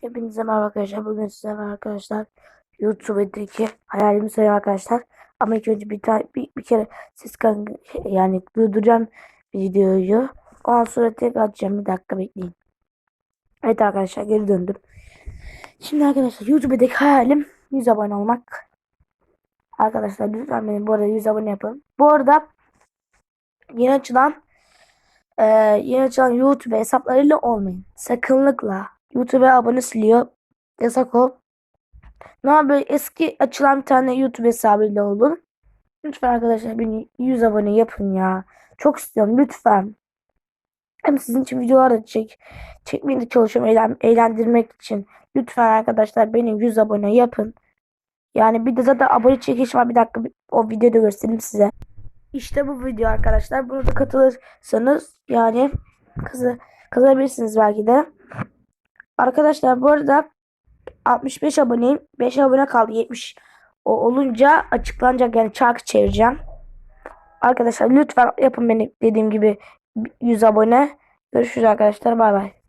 Hepinize merhaba arkadaşlar. Bugün size arkadaşlar. YouTube'daki hayalimi söyleyeyim arkadaşlar. Ama ilk önce bir tane bir, bir kere ses kan yani durduracağım videoyu. Ondan sonra tekrar açacağım. Bir dakika bekleyin. Evet arkadaşlar geri döndüm. Şimdi arkadaşlar YouTube'daki hayalim 100 abone olmak. Arkadaşlar lütfen beni bu arada 100 abone yapın. Bu arada yeni açılan e, yeni açılan YouTube hesaplarıyla olmayın. Sakınlıkla YouTube'a abone siliyor. Yasak o. Ne yapıyor? Eski açılan bir tane YouTube hesabıyla olun. Lütfen arkadaşlar beni 100 abone yapın ya. Çok istiyorum lütfen. Hem sizin için videolar da çek, çekmeye de çalışıyorum eğlen, eğlendirmek için. Lütfen arkadaşlar beni 100 abone yapın. Yani bir de zaten abone çekiş var. Bir dakika o videoda göstereyim size. İşte bu video arkadaşlar. Bunu da katılırsanız yani kazanabilirsiniz belki de. Arkadaşlar bu arada 65 aboneyim. 5 abone kaldı 70. O olunca açıklanacak yani çarkı çevireceğim. Arkadaşlar lütfen yapın beni dediğim gibi 100 abone. Görüşürüz arkadaşlar. Bay bay.